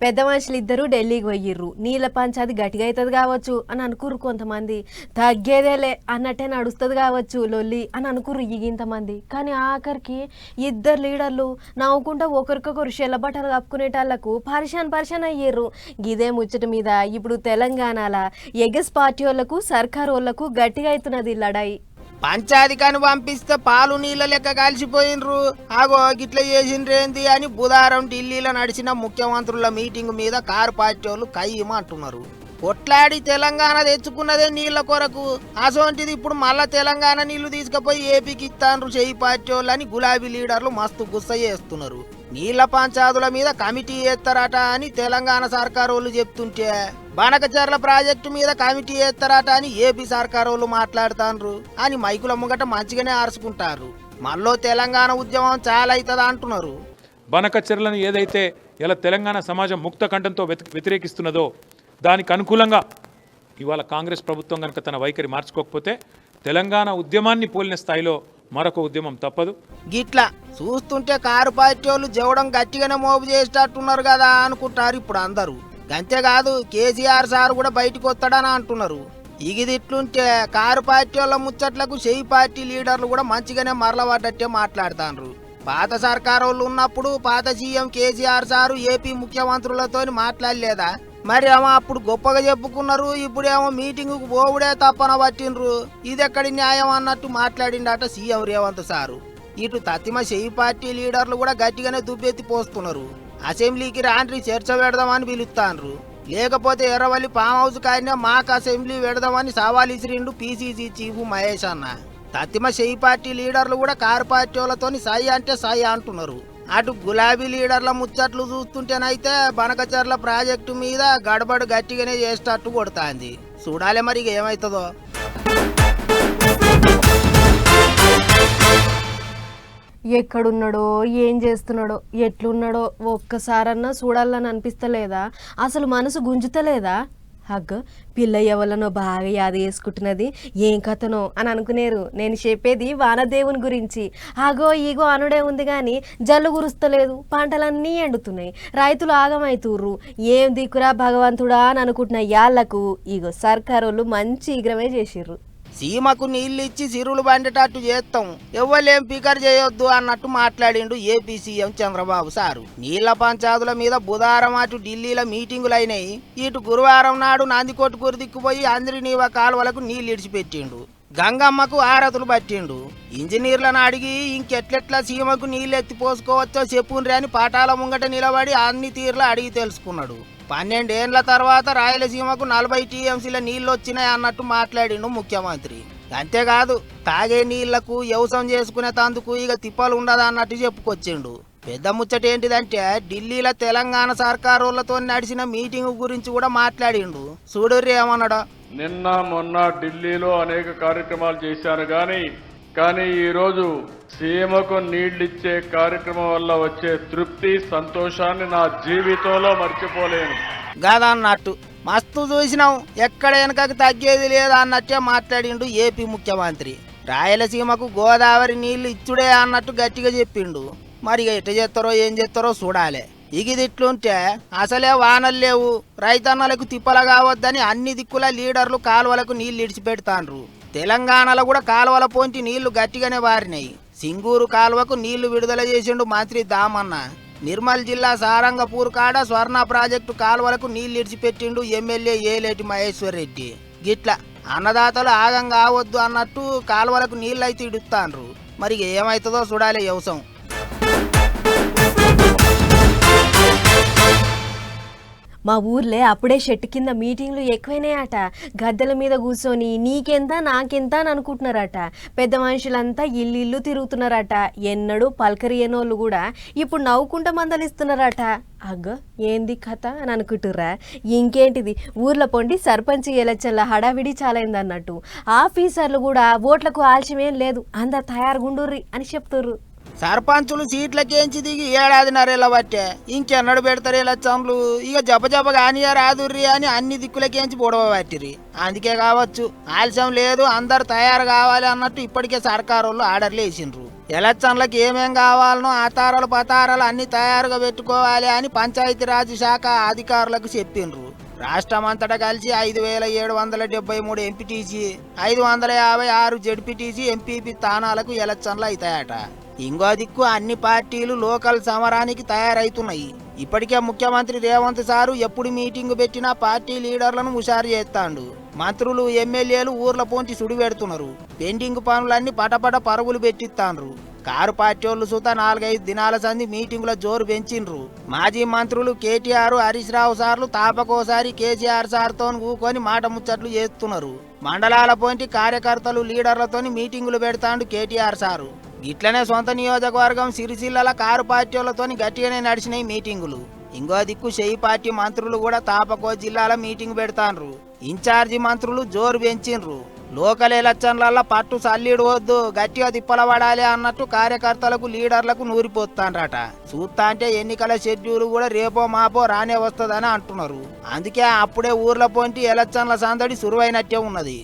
పెద్ద మనుషులు ఇద్దరు ఢిల్లీకి పోయిర్రు. నీళ్ళ పంచాది గట్టిగా అవుతుంది కావచ్చు అని అనుకుర్రు కొంతమంది. తగ్గేదేలే అన్నట్టే నడుస్తుంది కావచ్చు లొల్లి అని అనుకుర్రు ఇంతమంది. కానీ ఆఖరికి ఇద్దరు లీడర్లు నవ్వుకుంటా ఒకరికొకరు షెల్లబట్టలు కప్పుకునేటాళ్ళకు పరిశాన్ పరిశాన్ అయ్యారు గిదే ముచ్చట మీద ఇప్పుడు తెలంగాణల ఎగస్ పార్టీ వాళ్ళకు సర్కార్ వాళ్ళకు గట్టిగా అవుతున్నది లడాయి పంచాధికాన్ని పంపిస్తే పాలు నీళ్ళ లెక్క కలిసిపోయినరు ఆగో గిట్ల చేసిండ్రేంది అని బుధవారం ఢిల్లీలో నడిచిన ముఖ్యమంత్రుల మీటింగ్ మీద కారు పార్టీ వాళ్ళు కయ్యమంటున్నారు కొట్లాడి తెలంగాణ తెచ్చుకున్నదే నీళ్ళ కొరకు. అసోంటిది ఇప్పుడు మళ్ళా తెలంగాణ నీళ్ళు తీసుకుపోయి ఏపీకి ఇస్తాండ్రు చెయ్యి పార్టీ వాళ్ళు అని గులాబీ లీడర్లు మస్తు గుస్స చేస్తున్నారు. నీళ్ళ పంచాదుల మీద కమిటీ వేస్తారట అని తెలంగాణ సర్కారు వాళ్ళు చెప్తుంటే బనకచర్ల ప్రాజెక్టు మీద కమిటీ వేస్తారట అని ఏపీ సర్కారు వాళ్ళు మాట్లాడుతాండ్రు. అని మైకుల ముంగట మంచిగానే ఆరుచుకుంటారు. మళ్ళీ తెలంగాణ ఉద్యమం చాలా అవుతుంది అంటున్నారు. బనకచ్చర్లను ఏదైతే ఇలా తెలంగాణ సమాజం ముక్త కంఠంతో వ్యతి- వ్యతిరేకిస్తున్నదో దానికి అనుకూలంగా ఇవాళ కాంగ్రెస్ ప్రభుత్వం కనుక తన వైఖరి మార్చుకోకపోతే తెలంగాణ ఉద్యమాన్ని పోలిన స్థాయిలో మరొక ఉద్యమం తప్పదు. గిట్లా చూస్తుంటే కారు పార్టీ వాళ్ళు జవడం గట్టిగానే మోపు చేసేటట్టున్నారు కదా అనుకుంటారు ఇప్పుడు అందరూ. అంతేకాదు కేసీఆర్ సార్ కూడా బయటకు వస్తాడని అంటున్నారు. ఇగిదిట్లుంటే కారు పార్టీ వాళ్ళ ముచ్చట్లకు చెయ్యి పార్టీ లీడర్లు కూడా మంచిగానే మరలబడ్డట్టే మాట్లాడుతాండ్రు. పాత సర్కార్ వాళ్ళు ఉన్నప్పుడు పాత సీఎం కేసీఆర్ సారు ఏపీ ముఖ్యమంత్రులతో మాట్లాడలేదా? మరి ఏమో అప్పుడు గొప్పగా చెప్పుకున్నారు ఇప్పుడేమో మీటింగుకు పోవుడే తప్పన పట్టిండ్రు. ఇది ఎక్కడి న్యాయం అన్నట్టు మాట్లాడిండట సీఎం రేవంత్ సారు. ఇటు తత్తిమ చెయ్యి పార్టీ లీడర్లు కూడా గట్టిగానే దుబ్బెత్తి పోస్తున్నారు. అసెంబ్లీకి రాండ్రి చర్చ పెడదామని పిలుస్తాండ్రు లేకపోతే ఎర్రవల్లి ఫామ్ హౌస్ కాయనే మాకు అసెంబ్లీ పెడదామని సవాల్ ఇసిరిండు పీసీసీ చీఫ్ మహేష్ అన్న. తత్తిమ చెయ్యి పార్టీ లీడర్లు కూడా కారు పార్టీ వాళ్ళతోని అంటే సై అంటున్నారు. అటు గులాబీ లీడర్ల ముచ్చట్లు చూస్తుంటేనైతే బనకచర్ల ప్రాజెక్టు మీద గడబడు గట్టిగానే చేసేటట్టు కొడుతాంది. చూడాలి మరి ఇక ఏమవుతుందో ఎక్కడున్నాడో ఏం చేస్తున్నాడో ఎట్లున్నాడో ఒక్కసారన్నా చూడాలని అనిపిస్తలేదా? అసలు మనసు గుంజుతలేదా? హగ్ పిల్ల ఎవలనో బాగా యాద చేసుకుంటున్నది ఏం కథనో అని అనుకునేరు. నేను చెప్పేది వానదేవుని గురించి. ఆగో ఈగో అనుడే ఉంది కానీ జల్లు గురుస్తలేదు. పంటలన్నీ ఎండుతున్నాయి. రైతులు ఆగమైతుర్రు. ఏం దిక్కురా భగవంతుడా అని అనుకుంటున్న యాళ్ళకు ఇగో సర్కారోళ్ళు మంచి ఈగ్రమే చేసిర్రు. సీమకు నీళ్ళు ఇచ్చి సిరులు బండేటట్టు చేస్తాం ఎవ్వలేం పికర్ చేయొద్దు అన్నట్టు మాట్లాడిండు ఏపీ సీఎం చంద్రబాబు సారు. నీళ్ళ పంచాదుల మీద బుధవారం అటు ఢిల్లీలో మీటింగులు అయినాయి ఇటు గురువారం నాడు నందికొట్టుకూరు దిక్కుపోయి అంద్రినీవ కాలువలకు నీళ్ళు ఇడిచిపెట్టిండు. గంగమ్మకు ఆరతులు పట్టిండు. ఇంజనీర్లను అడిగి ఇంకెట్లెట్లా సీమకు నీళ్ళెత్తి పోసుకోవచ్చో చెప్పుండ్రి అని పాఠాల ముంగట నిలబడి అన్ని తీర్లు అడిగి తెలుసుకున్నాడు. పన్నెండేండ్ల తర్వాత రాయలసీమకు నలభై టీఎంసీల నీళ్ళు వచ్చినాయి అన్నట్టు మాట్లాడిండు ముఖ్యమంత్రి. అంతేకాదు తాగే నీళ్ళకు వ్యవసాయం చేసుకునే తందుకు ఇక తిప్పలు ఉండదు అన్నట్టు చెప్పుకొచ్చిండు. పెద్ద ముచ్చట ఏంటిదంటే ఢిల్లీలో తెలంగాణ సర్కారులతో నడిచిన మీటింగ్ గురించి కూడా మాట్లాడిండు. చూడుర్రి ఏమన్నాడో? నిన్న మొన్న ఢిల్లీలో అనేక కార్యక్రమాలు చేశాను కానీ కానీ ఈరోజు సీమకు నీళ్ళిచ్చే కార్యక్రమం వల్ల వచ్చే తృప్తి సంతోషాన్ని నా జీవితంలో మర్చిపోలేను. గదన్నట్టు మస్తు చూసినాం ఎక్కడ వెనకకు తగ్గేది లేదా అన్నట్టే మాట్లాడిండు ఏపీ ముఖ్యమంత్రి. రాయలసీమకు గోదావరి నీళ్ళు ఇచ్చుడే అన్నట్టు గట్టిగా చెప్పిండు. మరి ఇక ఎట్ట చేస్తారో ఏం చేస్తారో చూడాలి. ఇగిది ఇట్లుంటే అసలే వానలు లేవు. రైతన్నలకు తిప్పల కావద్దని అన్ని దిక్కుల లీడర్లు కాలువలకు నీళ్ళు ఇడిచిపెడతాండ్రు. తెలంగాణలో కూడా కాలువల పొంటి నీళ్ళు గట్టిగానే వారినాయి. సింగూరు కాలువకు నీళ్ళు విడుదల చేసిండు మంత్రి దామన్న. నిర్మల్ జిల్లా సారంగపూర్ కాడ స్వర్ణ ప్రాజెక్టు కాలువలకు నీళ్ళు ఇడిచిపెట్టిండు ఎమ్మెల్యే ఏలేటి మహేశ్వర్ రెడ్డి గిట్ల అన్నదాతలు ఆగం కావద్దు అన్నట్టు కాలువలకు నీళ్ళైతే అయితే ఇడుస్తాండ్రు మరి ఏమవుతుందో చూడాలి వ్యవసాయం మా ఊర్లే అప్పుడే షెట్ కింద మీటింగ్లు ఎక్కువైనాయట. గద్దెల మీద కూర్చొని నీకెంత నాకెంత అని అనుకుంటున్నారట. పెద్ద మనుషులంతా ఇల్లు ఇల్లు తిరుగుతున్నారట. ఎన్నడూ పలకరియనోళ్ళు కూడా ఇప్పుడు నవ్వుకుంటా మందలిస్తున్నారట. అగ్గ ఏంది కథ అని అనుకుంటుర్రా? ఇంకేంటిది? ఊర్లో పొండి సర్పంచ్ ఎలక్షన్ల హడావిడి చాలైంది అన్నట్టు ఆఫీసర్లు కూడా ఓట్లకు ఆలస్యమేం లేదు. అందరు తయారుగుండుర్రి అని చెప్తుర్రు. సర్పంచులు సీట్లకేంచి దిగి ఏడాదిన్నారేలా పట్టే. ఇంకెన్నడు పెడతారు ఎలక్షన్లు ఇక జప జప కానియా రాదుర్రి అని అన్ని దిక్కులకేంచి బుడవ పట్టిరి అందుకే కావచ్చు ఆలస్యం లేదు అందరు తయారు కావాలి అన్నట్టు ఇప్పటికే సర్కారు వాళ్ళు ఆర్డర్లు వేసిండ్రు. ఎలక్షన్లకు ఏమేం కావాలనో ఆతారాలు పతారాలు అన్ని తయారుగా పెట్టుకోవాలి అని పంచాయతీరాజ్ శాఖ అధికారులకు చెప్పిండ్రు. రాష్ట్రం అంతటా కలిసి ఐదు వేల ఏడు వందల డెబ్బై మూడు ఎంపీటీసీ ఐదు వందల యాభై ఆరు జడ్పీటీసీ ఎంపీపీ స్థానాలకు ఎలక్షన్లు అవుతాయట ఇంకో దిక్కు అన్ని పార్టీలు లోకల్ సమరానికి తయారైతున్నాయి. ఇప్పటికే ముఖ్యమంత్రి రేవంత్ సారు ఎప్పుడు మీటింగ్ పెట్టినా పార్టీ లీడర్లను హుషారు చేస్తాండు. మంత్రులు ఎమ్మెల్యేలు ఊర్ల పోంచి సుడిపెడుతున్నారు. పెయింటింగ్ పెండింగ్ పనులన్నీ పటపట పరుగులు పెట్టిస్తాండ్రు. కారు పార్టీ వాళ్ళు సుత నాలుగైదు దినాల సంది మీటింగుల జోరు పెంచిండ్రు. మాజీ మంత్రులు కేటీఆర్ హరీష్ రావు సార్లు తాపకోసారి కేసీఆర్ సార్తో ఊకొని మాట ముచ్చట్లు చేస్తున్నారు. మండలాల పోంటి కార్యకర్తలు లీడర్లతోని మీటింగులు పెడతాండు కేటీఆర్ సారు. ఇట్లనే సొంత నియోజకవర్గం సిరిసిల్లల కారు పార్టీలతో గట్టిగానే నడిచినాయి మీటింగులు. ఇంకో దిక్కు షెయి పార్టీ మంత్రులు కూడా తాపకో జిల్లాల మీటింగ్ పెడతాండ్రు ఇన్ఛార్జి మంత్రులు జోరు పెంచిండ్రు. లోకల్ ఎలక్షన్లల్లో పట్టు సల్లీడు వద్దు గట్టిగా తిప్పలబడాలి అన్నట్టు కార్యకర్తలకు లీడర్లకు నూరిపోతాండ్రట చూస్తా అంటే ఎన్నికల షెడ్యూల్ కూడా రేపో మాపో రానే వస్తుందని అంటున్నారు. అందుకే అప్పుడే ఊర్ల పొంటి ఎలక్షన్ల సందడి సురువైనట్టే ఉన్నది.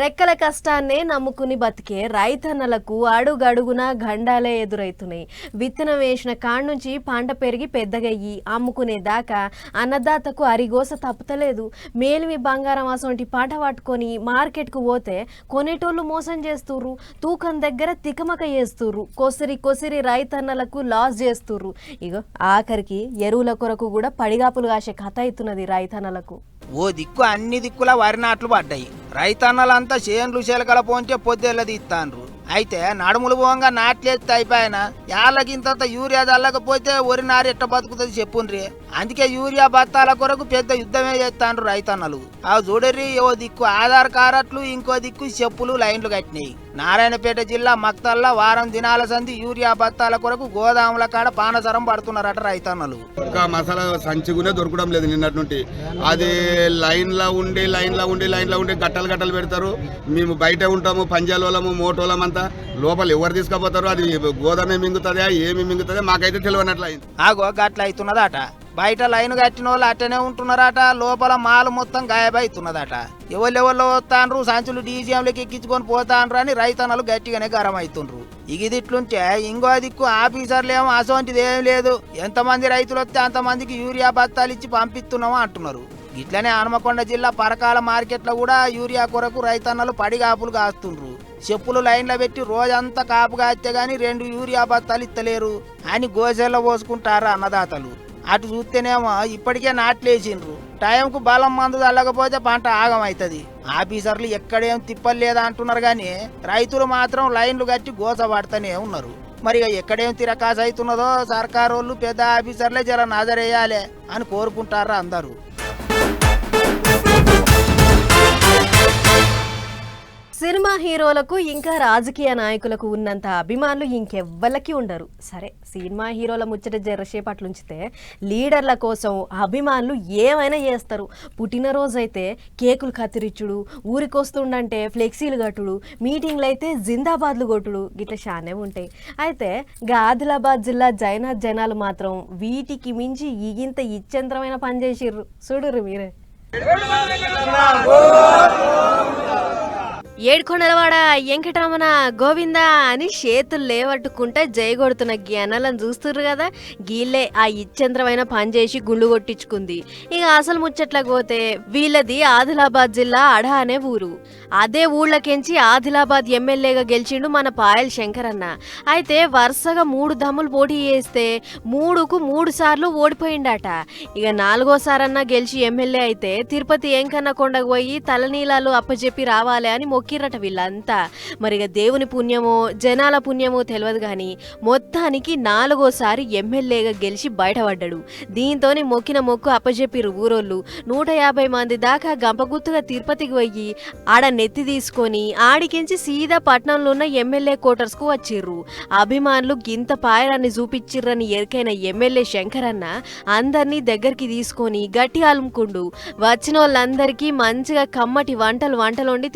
రెక్కల కష్టాన్నే నమ్ముకుని బతికే రైతన్నలకు అడుగడుగున గండాలే ఎదురవుతున్నాయి విత్తనం వేసిన కాడ నుంచి పంట పెరిగి పెద్దగయ్యి అమ్ముకునే దాకా అన్నదాతకు అరిగోస తప్పుతలేదు. మేలిమి బంగారం అసొంటి పాట పట్టుకొని మార్కెట్కు పోతే కొనేటోళ్ళు మోసం చేస్తుర్రు. తూకం దగ్గర తికమక చేస్తుర్రు. కొసిరి కొసిరి రైతన్నలకు లాస్ చేస్తుర్రు. ఇగో ఆఖరికి ఎరువుల కొరకు కూడా పడిగాపులు కాసే కథ అవుతున్నది రైతన్నలకు. ఓ దిక్కు అన్ని దిక్కుల వరి నాట్లు పడ్డాయి. రైతన్నలంతా చేన్లు చిలకల పోంచే పొద్దెళ్ళది ఇస్తాన్రు అయితే నడుములు పోంగా నాట్లేస్తే అయిపోయిన యాళ్ళకింత యూరియా చల్లకపోతే వరి నారు ఎట్ట బతుకుతుంది చెప్పుండ్రి. అందుకే యూరియా బత్తాల కొరకు పెద్ద యుద్ధమే చేస్తాండ్రు రైతన్నలు. ఆ చూడర్రి ఓ దిక్కు ఆధార్ కారట్లు ఇంకో దిక్కు చెప్పులు లైన్లు కట్టినాయి. నారాయణపేట జిల్లా మక్తల్లా వారం దినాల సంది యూరియా బత్తాల కొరకు గోదాముల కాడ పానసరం పడుతున్నారట రైతన్నలు. ఇంకా మసాలా సంచిగునే దొరకడం లేదు నిన్నటి నుండి. అది లైన్లో ఉండి లైన్లో ఉండి లైన్లో ఉండి గట్టలు గట్టలు పెడతారు. మేము బయట ఉంటాము పంజాలోలము మోటోలం అంతా లోపల ఎవరు తీసుకుపోతారు అది గోదామే మింగుతుందా ఏమి మింగుతుందా మాకైతే తెలియనట్లు అయింది ఆగో గట్ల అవుతున్నదట బయట లైన్ కట్టిన వాళ్ళు అట్టనే ఉంటున్నారట. లోపల మాలు మొత్తం గాయబైతున్నదట. ఎవరెవరిలో వస్తాండ్రు? సంచులు డీజీఎంలకు ఎక్కించుకొని పోతాండ్రు అని రైతన్నలు గట్టిగానే గరం అవుతుండ్రు ఇది ఇట్లుంటే ఇంకో దిక్కు ఆఫీసర్లు ఏమో అసోంటిది ఏం లేదు. ఎంతమంది రైతులు వస్తే అంతమందికి యూరియా బత్తాలు ఇచ్చి పంపిస్తున్నామో అంటున్నారు. ఇట్లనే హనుమకొండ జిల్లా పరకాల మార్కెట్లో కూడా యూరియా కొరకు రైతన్నలు పడిగాపులు కాస్తుండ్రు. చెప్పులు లైన్లో పెట్టి రోజంతా కాపు కాస్తే గాని రెండు యూరియా బత్తాలు ఇత్తలేరు అని గోసెల్లో పోసుకుంటారు అన్నదాతలు. అటు చూస్తేనేమో ఇప్పటికే నాట్లేసిండ్రు. టైంకు బలం మందు చల్లకపోతే పంట ఆగమవుతుంది ఆఫీసర్లు ఎక్కడేం తిప్పలేదా అంటున్నారు కానీ రైతులు మాత్రం లైన్లు కట్టి గోస పడుతూనే ఉన్నారు. మరి ఎక్కడేం తిరకాసు అవుతున్నదో సర్కారు వాళ్ళు పెద్ద ఆఫీసర్లే జర నజరేయాలి అని కోరుకుంటారా అందరూ. సినిమా హీరోలకు ఇంకా రాజకీయ నాయకులకు ఉన్నంత అభిమానులు ఇంకెవ్వలకి ఉండరు. సరే సినిమా హీరోల ముచ్చట జరసేపట్లుంచితే లీడర్ల కోసం అభిమానులు ఏమైనా చేస్తారు? పుట్టినరోజు అయితే కేకులు కత్తిరిచ్చుడు ఊరికొస్తుండంటే ఫ్లెక్సీలు కట్టుడు మీటింగ్లు అయితే జిందాబాద్లు కొట్టుడు గిట్ల చానే ఉంటాయి. అయితే గా ఆదిలాబాద్ జిల్లా జైనాథ్ జనాలు మాత్రం వీటికి మించి ఇగింత ఇచ్చంద్రమైన పని చేసిర్రు. చూడుర్రు మీరే. ఏడుకొండలవాడ వెంకటరమణ గోవింద అని చేతులు లేవట్టుకుంటే జయగొడుతున్న కొడుతున్న జ్ఞానాలను చూస్తుర్రు కదా. గీళ్ళే ఆ ఇచ్చంద్రమైన పని చేసి గుండు కొట్టించుకుంది. ఇక అసలు ముచ్చట్లకు పోతే వీళ్ళది ఆదిలాబాద్ జిల్లా అడ అనే ఊరు. అదే ఊళ్ళకెంచి ఆదిలాబాద్ ఎమ్మెల్యేగా గెలిచిండు మన పాయల్ శంకర్ అన్న అయితే వరుసగా మూడు దమ్ములు పోటీ చేస్తే మూడుకు మూడు సార్లు ఓడిపోయిండట. ఇక నాలుగోసారన్నా గెలిచి ఎమ్మెల్యే అయితే తిరుపతి ఏంకన్న కొండకు పోయి తలనీలాలు అప్పచెప్పి రావాలి అని మొక్కిరట వీళ్ళంతా. మరి ఇక దేవుని పుణ్యమో జనాల పుణ్యమో తెలియదు కానీ మొత్తానికి నాలుగోసారి ఎమ్మెల్యేగా గెలిచి బయటపడ్డాడు. దీంతోనే మొక్కిన మొక్కు అప్పజెప్పిరు ఊరోళ్ళు. నూట యాభై మంది దాకా గంపగుత్తుగా తిరుపతికి పోయి ఆడ నెత్తి తీసుకొని ఆడికించి సీదా పట్నంలో ఉన్న ఎమ్మెల్యే క్వార్టర్స్కు వచ్చిర్రు. అభిమానులు గింత పాయరాన్ని చూపించిర్రని ఎరికైన ఎమ్మెల్యే శంకరన్న అందరినీ దగ్గరికి తీసుకొని గట్టి అలుముకుండు. వచ్చిన వాళ్ళందరికీ మంచిగా కమ్మటి వంటలు వంటలు వండి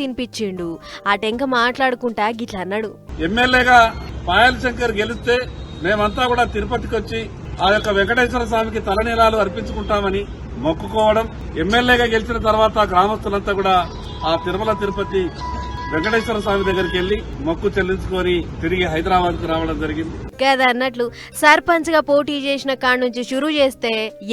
తినిపించిండు ఆ టెంక మాట్లాడుకుంటా గిట్లా అన్నాడు. ఎమ్మెల్యేగా పాయల్ శంకర్ గెలిస్తే మేమంతా కూడా తిరుపతికి వచ్చి ఆ యొక్క వెంకటేశ్వర స్వామికి తలనీలాలు అర్పించుకుంటామని మొక్కుకోవడం ఎమ్మెల్యేగా గెలిచిన తర్వాత గ్రామస్తులంతా కూడా ఆ తిరుమల తిరుపతి వెంకటేశ్వర స్వామి దగ్గరికి వెళ్ళి మొక్కు చెల్లించుకొని తిరిగి హైదరాబాద్కు రావడం జరిగింది. కదా అన్నట్లు సర్పంచ్గా పోటీ చేసిన కాడ నుంచి షురు చేస్తే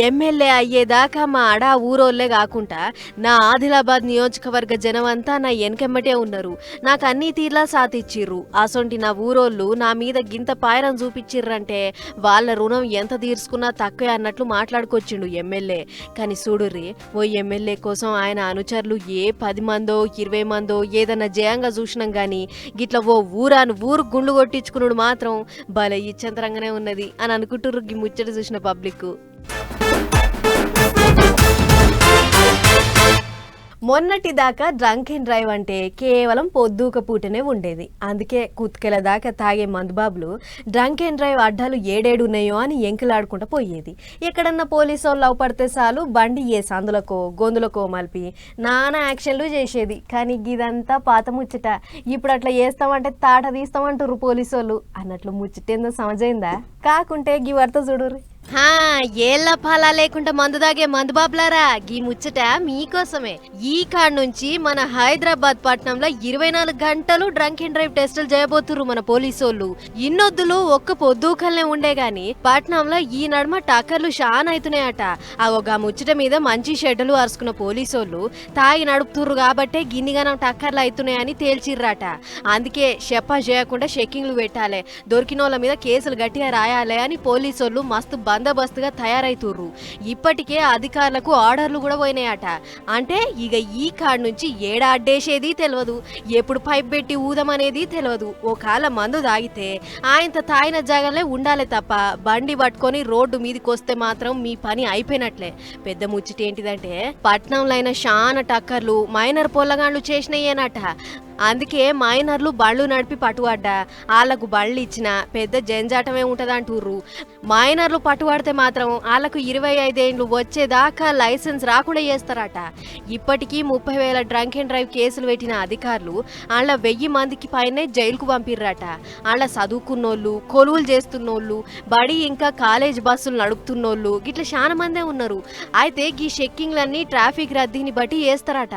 ఎమ్మెల్యే అయ్యేదాకా మా అడా ఊరోళ్ళే కాకుండా నా ఆదిలాబాద్ నియోజకవర్గ జనం అంతా నా వెనకెమ్మటే ఉన్నారు. నాకు అన్ని తీర్లా సాతిచ్చిర్రు అసొంటి నా ఊరోళ్ళు నా మీద గింత పాయరం చూపించిర్రంటే వాళ్ళ రుణం ఎంత తీర్చుకున్నా తక్కువే అన్నట్లు మాట్లాడుకొచ్చిండు ఎమ్మెల్యే. కానీ చూడుర్రి ఓ ఎమ్మెల్యే కోసం ఆయన అనుచరులు ఏ పది మందో ఇరవై మందో ఏదన్నా జయంగా చూసినాం గాని గిట్ల ఓ ఊరాను ఊరు గుండు కొట్టించుకున్నాడు మాత్రం భలే ఇచ్చంతరంగానే ఉన్నది అని అనుకుంటుర్రు ఈ ముచ్చట చూసిన పబ్లిక్ మొన్నటి దాకా డ్రంక్ అండ్ డ్రైవ్ అంటే కేవలం పొద్దుక పూటనే ఉండేది. అందుకే కుత్కెల దాకా తాగే మందుబాబులు డ్రంక్ అండ్ డ్రైవ్ అడ్డాలు ఏడేడు ఉన్నాయో అని ఎంకులాడుకుంటూ పోయేది. ఎక్కడన్నా పోలీసు వాళ్ళు పడితే చాలు బండి ఏ సందులకో గొంతులకో మలిపి నానా యాక్షన్లు చేసేది. కానీ ఇదంతా పాత ముచ్చట. ఇప్పుడు అట్లా చేస్తామంటే తాట తీస్తామంటారు పోలీసు వాళ్ళు. అన్నట్లు ముచ్చటేందో సమజైందా? కాకుంటే గీ వర్త హా ఏళ్ళ ఫలా లేకుండా మందు దాగే మందు బాబులారా గీ ముచ్చట మీకోసమే. ఈ కాడ నుంచి మన హైదరాబాద్ పట్టణంలో ఇరవై నాలుగు గంటలు డ్రంక్ అండ్ డ్రైవ్ టెస్టులు చేయబోతుర్రు మన పోలీసోళ్ళు. ఇన్నొద్దులు ఒక్క పొద్దుకల్నే ఉండే గాని పట్టణంలో ఈ నడుమ టక్కర్లు షాన్ అవుతున్నాయట ఆ ఒక ముచ్చట మీద మంచి షెడ్లు అరుచుకున్న పోలీసోళ్ళు తాగి నడుపుతుర్రు కాబట్టే గిన్నిగానం టక్కర్లు అవుతున్నాయని తేల్చిర్రట. అందుకే చెప్పా చేయకుండా చెక్కింగ్లు పెట్టాలి. దొరికిన వాళ్ళ మీద కేసులు గట్టిగా రాయాలి అని పోలీసోళ్ళు మస్తు బందోబస్తుగా తయారైతుర్రు. ఇప్పటికే అధికారులకు ఆర్డర్లు కూడా పోయినాయట. అంటే ఇక ఈ కాడ నుంచి ఏడ అడ్డేసేది తెలియదు ఎప్పుడు పైప్ పెట్టి ఊదమనేది తెలియదు ఒకవేళ మందు తాగితే ఆయన తాగిన జాగాలే ఉండాలి తప్ప బండి పట్టుకొని రోడ్డు మీదకి వస్తే మాత్రం మీ పని అయిపోయినట్లే. పెద్ద ముచ్చట ఏంటిదంటే పట్నంలో అయిన శాన టక్కర్లు మైనర్ పొల్లగాండ్లు చేసినయేనట. అందుకే మైనర్లు బళ్ళు నడిపి పట్టుబడ్డా వాళ్ళకు బళ్ళు ఇచ్చిన పెద్ద జంజాటమే ఉంటదంటుర్రు. మైనర్లు పట్టుబడితే మాత్రం వాళ్ళకు ఇరవై ఐదేండ్లు వచ్చేదాకా లైసెన్స్ రాకుండా చేస్తారట. ఇప్పటికీ ముప్పై వేల డ్రంక్ అండ్ డ్రైవ్ కేసులు పెట్టిన అధికారులు వాళ్ళ వెయ్యి మందికి పైనే జైలుకు పంపిర్రట. వాళ్ళ చదువుకున్నోళ్ళు కొలువులు చేస్తున్నోళ్ళు బడి ఇంకా కాలేజ్ బస్సులు నడుపుతున్నోళ్ళు గిట్ల చాలా మందే ఉన్నారు. అయితే గీ చెక్కింగ్లన్నీ ట్రాఫిక్ రద్దీని బట్టి చేస్తారట.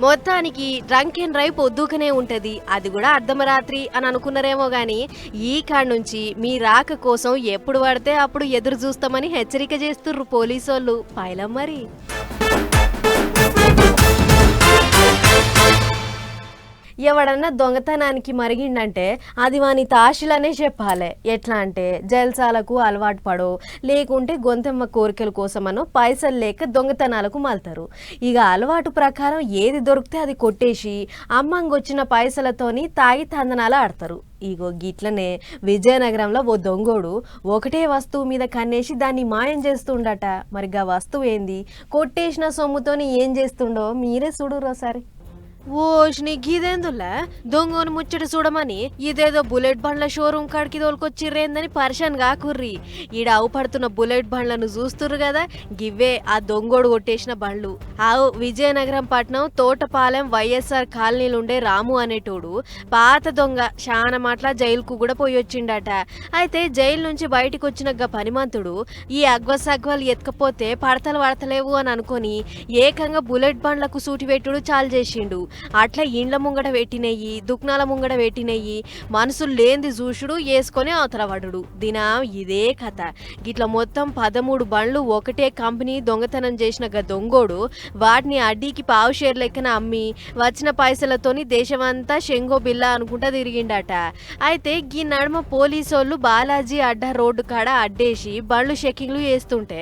మొత్తానికి డ్రంక్ అండ్ డ్రైవ్ పక్కనే ఉంటది. అది కూడా అర్ధమరాత్రి అని అనుకున్నారేమో కానీ ఈ కాడ నుంచి మీ రాక కోసం ఎప్పుడు పడితే అప్పుడు ఎదురు చూస్తామని హెచ్చరిక చేస్తుర్రు పోలీసోళ్ళు. పైలం మరి. ఎవడన్నా దొంగతనానికి మరిగిండంటే అది వాని తాషులనే చెప్పాలి. ఎట్లా అంటే జల్సాలకు అలవాటు పడో లేకుంటే గొంతెమ్మ కోరికల కోసమనో పైసలు లేక దొంగతనాలకు మళ్తారు ఇక అలవాటు ప్రకారం ఏది దొరికితే అది కొట్టేసి అమ్మంగొచ్చిన పైసలతోని తాగి తందనాలు ఆడతారు. ఇగో గిట్లనే విజయనగరంలో ఓ దొంగోడు ఒకటే వస్తువు మీద కన్నేసి దాన్ని మాయం చేస్తుండట. మరి వస్తువు ఏంది? కొట్టేసిన సొమ్ముతోని ఏం చేస్తుండో మీరే చూడరు ఒకసారి ఓష్ని గీదేందులా? దొంగను ముచ్చట చూడమని ఇదేదో బుల్లెట్ బండ్ల షోరూమ్ కాడికి తోలుకొచ్చిర్రేందని పరిశాన్ కాకుర్రి ఈడ అవుపడుతున్న బుల్లెట్ బండ్లను చూస్తుర్రు కదా గివ్వే ఆ దొంగోడు కొట్టేసిన బండ్లు. ఆవు విజయనగరం పట్నం తోటపాలెం వైఎస్ఆర్ కాలనీలుండే రాము అనేటోడు పాత దొంగ చాలా మాట్ల జైలుకు కూడా పోయి వచ్చిండట అయితే జైలు నుంచి బయటకు వచ్చిన పనిమంతుడు ఈ అగ్వసగ్వాలు ఎత్తుకపోతే పడతలు పడతలేవు అని అనుకొని ఏకంగా బుల్లెట్ బండ్లకు సూటి పెట్టుడు చాలు చేసిండు అట్లా ఇండ్ల ముంగట పెట్టినయ్యి దుక్నాల ముంగట పెట్టినయ్యి మనసులు లేనిది చూసుడు వేసుకొని అవతల పడుడు దినం ఇదే కథ. గిట్ల మొత్తం పదమూడు బండ్లు ఒకటే కంపెనీ దొంగతనం చేసిన గ దొంగోడు వాటిని అడ్డీకి పావు షేర్ లెక్కన అమ్మి వచ్చిన పైసలతోని దేశమంతా శంగో బిల్లా అనుకుంటా తిరిగిండట. అయితే ఈ నడుమ పోలీసోళ్ళు బాలాజీ అడ్డ రోడ్డు కాడ అడ్డేసి బండ్లు చెక్కింగ్లు చేస్తుంటే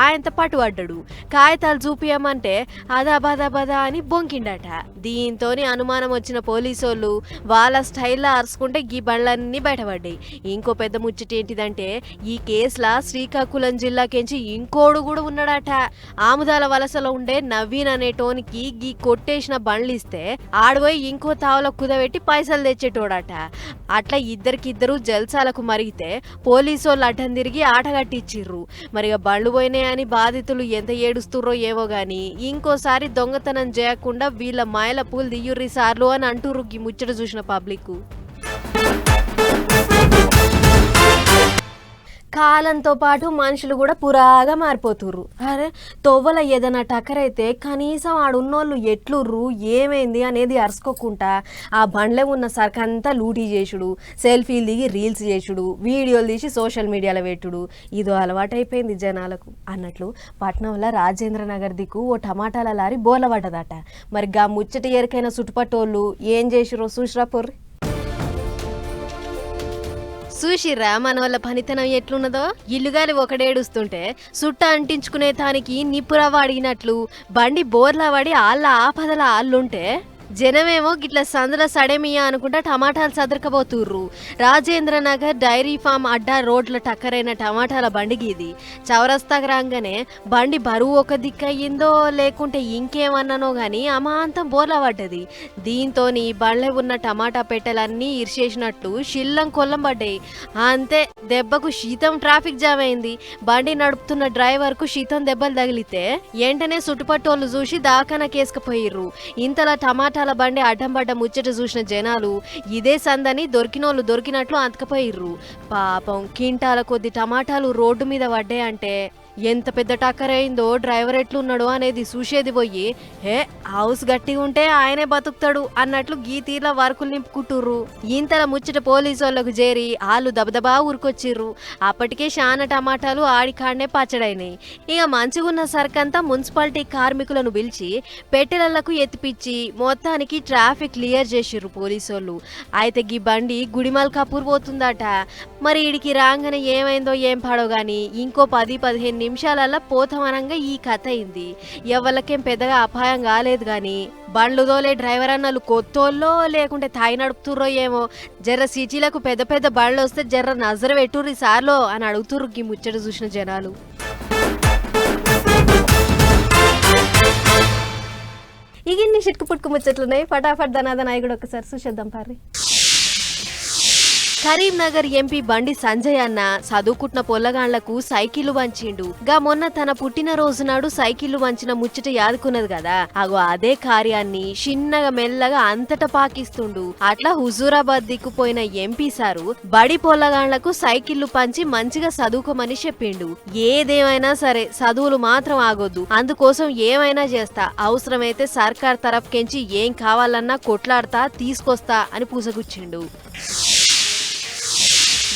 ఆయంత పట్టుబడ్డాడు కాగితాలు చూపియమంటే అదా బదా బదా అని బొంకిండట. దీంతోని అనుమానం వచ్చిన పోలీసోళ్ళు వాళ్ళ స్టైల్లో అరుచుకుంటే ఈ బండ్లన్నీ బయటపడ్డాయి. ఇంకో పెద్ద ముచ్చట ఏంటిదంటే ఈ కేసులా శ్రీకాకుళం జిల్లాకెంచి ఇంకోడు కూడా ఉన్నాడట. ఆముదాల వలసలో ఉండే నవీన్ అనే టోన్కి గీ కొట్టేసిన బండ్లు ఇస్తే ఆడపోయి ఇంకో తావలో కుదబెట్టి పైసలు తెచ్చేటోడట. అట్లా ఇద్దరికిద్దరు జల్సాలకు మరిగితే పోలీసోళ్ళు అడ్డం తిరిగి ఆట కట్టించిర్రు మరి బళ్ళు పోయినాయని బాధితులు ఎంత ఏడుస్తుర్రో ఏవో గాని ఇంకోసారి దొంగతనం చేయకుండా వీళ్ళ మాయల పూలు దియ్యుర్రి సార్లు అని అంటూ ఈ ముచ్చట చూసిన పబ్లిక్ కాలంతో పాటు మనుషులు కూడా పురాగా మారిపోతుర్రు. అరే తొవ్వల ఏదైనా టక్కరైతే కనీసం ఆడున్నోళ్ళు ఎట్లుర్రు ఏమైంది అనేది అరుసుకోకుండా ఆ బండ్లే ఉన్న సరకంతా లూటీ చేసుడు సెల్ఫీలు దిగి రీల్స్ చేసుడు వీడియోలు తీసి సోషల్ మీడియాలో పెట్టుడు. ఇదో అలవాటైపోయింది జనాలకు. అన్నట్లు పట్నంలో రాజేంద్ర నగర్ దిక్కు ఓ టమాటాల లారీ బోలబడ్డదట. మరి గా ముచ్చట ఎరికైన చుట్టుపట్టోళ్ళు ఏం చేసిరో చూసిరా పొర్రి. చూసిర్రా మన వల్ల పనితనం ఎట్లున్నదో. ఇల్లుగాలి ఒకడేడుస్తుంటే సుట్ట అంటించుకునే తానికి నిప్పురవ్వ అడిగినట్లు బండి బోర్లా పడి ఆళ్ళ ఆపదల ఆళ్ళుంటే జనమేమో గిట్ల సందుల సడేమియా అనుకుంటా టమాటాలు సదరకబోతుర్రు రాజేంద్ర నగర్ డైరీ ఫామ్ అడ్డా రోడ్ల టక్కరైన టమాటాల బండికి ఇది చౌరస్తాకు రాగానే బండి బరువు ఒక దిక్కయ్యిందో లేకుంటే ఇంకేమన్నానో కానీ అమాంతం బోలబడ్డది పడ్డది. దీంతో బండ్లే ఉన్న టమాటా పెట్టెలన్నీ ఇరిచేసినట్లు షిల్లం కొల్లం పడ్డాయి. అంతే దెబ్బకు శీతం ట్రాఫిక్ జామ్ అయింది. బండి నడుపుతున్న డ్రైవర్కు శీతం దెబ్బలు తగిలితే వెంటనే చుట్టుపట్టోళ్ళు చూసి దాకాన కేసుకుపోయిర్రు. ఇంతలా టమాటాల బండి అడ్డంబడ్డ ముచ్చట చూసిన జనాలు ఇదే సందని దొరికినోళ్ళు దొరికినట్లు అంతకపోయిర్రు. పాపం కింటాల కొద్ది టమాటాలు రోడ్డు మీద పడ్డాయంటే ఎంత పెద్ద టక్కర్ అయిందో డ్రైవర్ ఎట్లున్నాడో అనేది చూసేది పోయి హే హౌస్ గట్టిగా ఉంటే ఆయనే బతుకుతాడు అన్నట్లు గీ తీర్ల వర్కులు నింపుకుంటుర్రు. ఇంతల ముచ్చట పోలీసు వాళ్ళకు చేరి వాళ్ళు దబదబా ఊరుకొచ్చిర్రు. అప్పటికే శాన టమాటాలు ఆడికాడనే పచ్చడైనాయి. ఇక మంచిగున్న సరుకంతా మున్సిపాలిటీ కార్మికులను పిలిచి పెట్టెలకు ఎత్తిపిచ్చి మొత్తానికి ట్రాఫిక్ క్లియర్ చేసిర్రు పోలీసోళ్ళు. అయితే గీ బండి గుడిమల్ కపూర్ పోతుందట. మరి ఇడికి రాగానే ఏమైందో ఏం పాడో గాని ఇంకో పది పదిహేను నిమిషాలల్లా పోతమనంగా ఈ కథ అయింది. ఎవరికేం పెద్దగా అపాయం కాలేదు కానీ బండ్లుదోలే డ్రైవర్ అన్నలు కొత్తోళ్ళో లేకుంటే తాయి నడుపుతుర్రో ఏమో జర్ర సిటీలకు పెద్ద పెద్ద బండ్లు వస్తే జర్ర నజర పెట్టుర్రి సార్లో అని అడుగుతుర్రు ఈ ముచ్చట చూసిన జనాలు. ఇగిన్ని చిట్కు పుట్టుకు ముచ్చట్లున్నాయి. ఫటాఫట్ ధనాధన కూడా ఒకసారి చూసేద్దాం పారి కరీంనగర్ ఎంపీ బండి సంజయ్ అన్న చదువుకుంటున్న పొల్లగాండ్లకు సైకిళ్ళు వంచిండు. గా మొన్న తన పుట్టినరోజు నాడు సైకిళ్ళు వంచిన ముచ్చట యాదుకున్నది కదా అగో అదే కార్యాన్ని చిన్నగా మెల్లగా అంతటా పాకిస్తుండు. అట్లా హుజూరాబాద్ దిక్కుపోయిన ఎంపీ సారు బడి పొల్లగాండ్లకు సైకిళ్ళు పంచి మంచిగా చదువుకోమని చెప్పిండు. ఏదేమైనా సరే చదువులు మాత్రం ఆగొద్దు. అందుకోసం ఏమైనా చేస్తా. అవసరమైతే సర్కార్ తరఫుకెంచి ఏం కావాలన్నా కొట్లాడతా తీసుకొస్తా అని పూసగుచ్చిండు.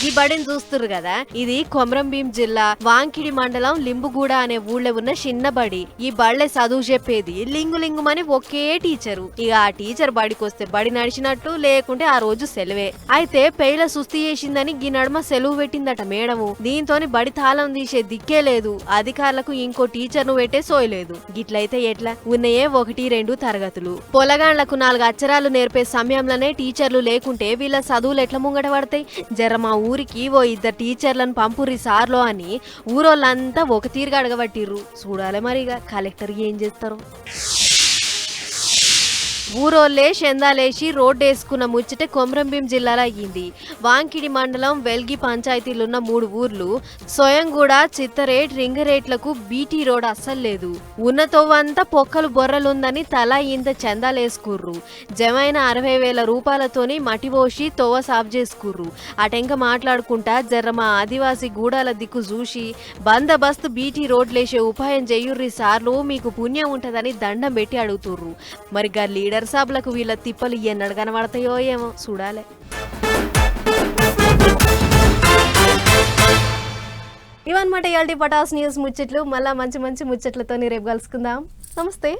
ఈ బడిని చూస్తుర్రు కదా? ఇది కొమరంభీం జిల్లా వాంకిడి మండలం లింబుగూడ అనే ఊళ్ళో ఉన్న చిన్న బడి. ఈ బళ్ళే చదువు చెప్పేది లింగు లింగుమని ఒకే టీచరు. ఇక ఆ టీచర్ బడికి వస్తే బడి నడిచినట్టు లేకుంటే ఆ రోజు సెలవే. అయితే పెయిల సుస్థి చేసిందని ఈ నడుమ సెలవు పెట్టిందట మేడము. దీంతోని బడి తాళం తీసే దిక్కే లేదు. అధికారులకు ఇంకో టీచర్ను పెట్టే సోయలేదు గిట్లయితే ఎట్లా? ఉన్నాయే ఒకటి రెండు తరగతులు. పొలగాండ్లకు నాలుగు అక్షరాలు నేర్పే సమయంలోనే టీచర్లు లేకుంటే వీళ్ళ చదువులు ఎట్లా ముంగట పడతాయి? జర మా ఊరికి ఓ ఇద్దరు టీచర్లను పంపుర్రి సార్లో అని ఊరోళ్ళంతా ఒక తీరుగా అడగబట్టిర్రు. చూడాలి మరిగా కలెక్టర్ ఏం చేస్తారు. ఊరోళ్ళే షెందాలేసి రోడ్డు వేసుకున్న ముచ్చట కొమరంభీం జిల్లాలో అయ్యింది. వాంకిడి మండలం వెల్గి పంచాయతీలున్న మూడు ఊర్లు స్వయంగూడ చిత్తరేట్ రింగరేట్లకు బీటీ రోడ్ అస్సలు లేదు. ఉన్న తొవ్వంతా పొక్కలు బొర్రలుందని తలా ఇంత చందాలేసుకుర్రు. జమైన అరవై వేల రూపాయలతోని మట్టి పోసి తొవ్వ సాఫ్ చేసుకుర్రు. అటెంక మాట్లాడుకుంటా జర్ర మా ఆదివాసి గూడాల దిక్కు చూసి బందబస్తు బీటీ రోడ్లేసే ఉపాయం చెయ్యుర్రి సార్లు మీకు పుణ్యం ఉంటదని దండం పెట్టి అడుగుతుర్రు. మరి గా లీడర్ సాబ్లకు వీళ్ళ తిప్పలు ఎన్నడు కనబడతాయో ఏమో చూడాలి. ఇవన్నమాట ఇవాళ పటాస్ న్యూస్ ముచ్చట్లు. మళ్ళా మంచి మంచి ముచ్చట్లతో రేపు కలుసుకుందాం. నమస్తే.